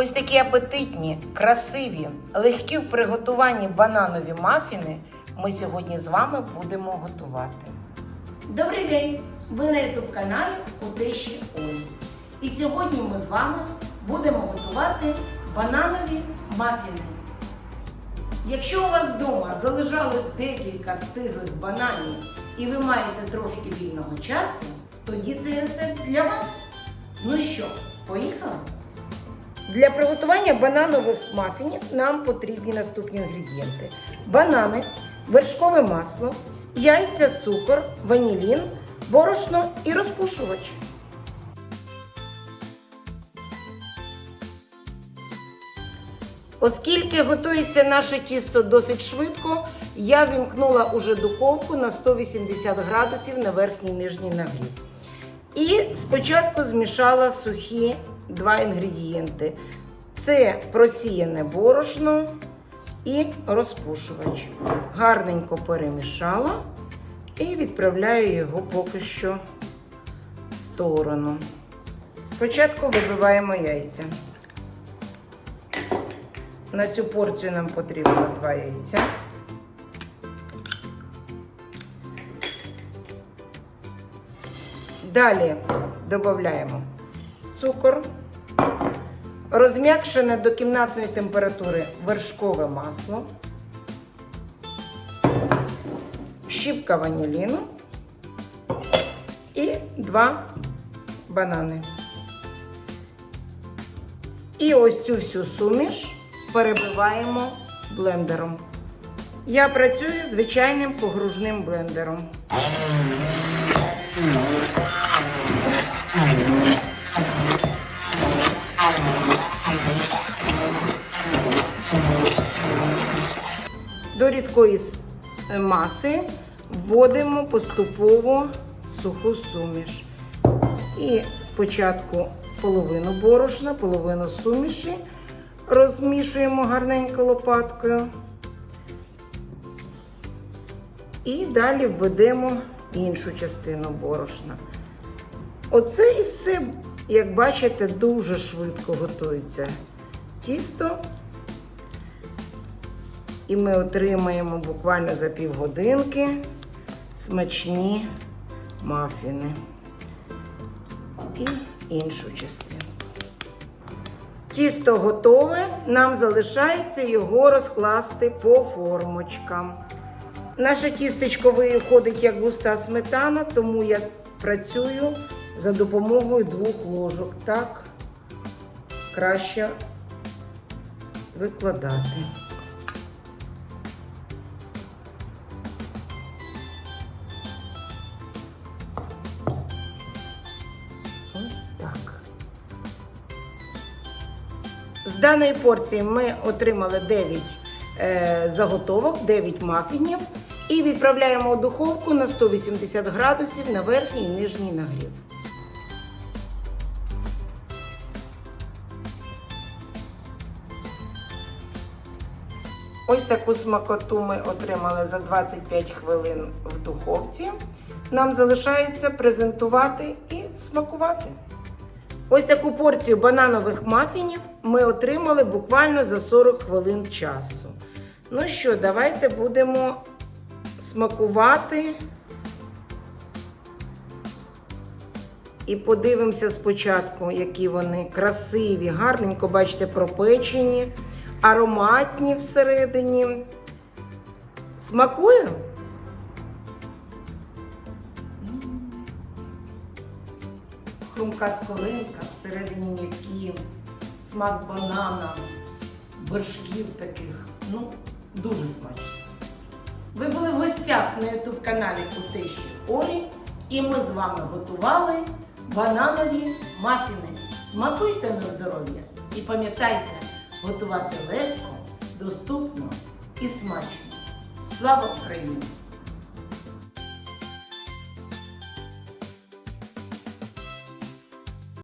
Ось такі апетитні, красиві, легкі в приготуванні бананові мафіни ми сьогодні з вами будемо готувати. Добрий день! Ви на youtube каналі у Тещі Олі. І сьогодні ми з вами будемо готувати бананові мафіни. Якщо у вас вдома залишалось декілька стиглих бананів і ви маєте трошки вільного часу, тоді цей рецепт для вас. Ну що, поїхали? Для приготування бананових мафінів нам потрібні наступні інгредієнти: банани, вершкове масло, яйця, цукор, ванілін, борошно і розпушувач. Оскільки готується наше тісто досить швидко, я вімкнула уже духовку на 180 градусів на верхній нижній нагрів. І спочатку змішала сухі два інгредієнти. Це просіяне борошно і розпушувач. Гарненько перемішала і відправляю його поки що в сторону. Спочатку вибиваємо яйця. На цю порцію нам потрібно два яйця. Далі додаємо цукор, розм'якшене до кімнатної температури вершкове масло, щіпка ваніліну і два банани. І ось цю всю суміш перебиваємо блендером. Я працюю звичайним погружним блендером. До рідкої маси вводимо поступово суху суміш. І спочатку половину борошна, половину суміші розмішуємо гарненько лопаткою. І далі введемо іншу частину борошна. Оце і все, як бачите, дуже швидко готується тісто. І ми отримаємо буквально за півгодинки смачні мафіни. І іншу частину. Тісто готове, нам залишається його розкласти по формочкам. Наше тістечко виходить як густа сметана, тому я працюю за допомогою двох ложок. Так краще викладати. З даної порції ми отримали 9 е, заготовок, 9 мафінів і відправляємо у духовку на 180 градусів на верхній і нижній нагрів. Ось таку смакоту ми отримали за 25 хвилин в духовці. Нам залишається презентувати і смакувати. Ось таку порцію бананових мафінів ми отримали буквально за 40 хвилин часу. Ну що, давайте будемо смакувати. І подивимося спочатку, які вони красиві, гарненько, бачите, пропечені, ароматні всередині. Смакую? Хрумка скоринка, всередині м'які, смак банана, вершків таких. Ну, дуже смачно. Ви були в гостях на youtube каналі Кутиші Олі, і ми з вами готували бананові мафіни. Смакуйте на здоров'я і пам'ятайте, готувати легко, доступно і смачно. Слава Україні!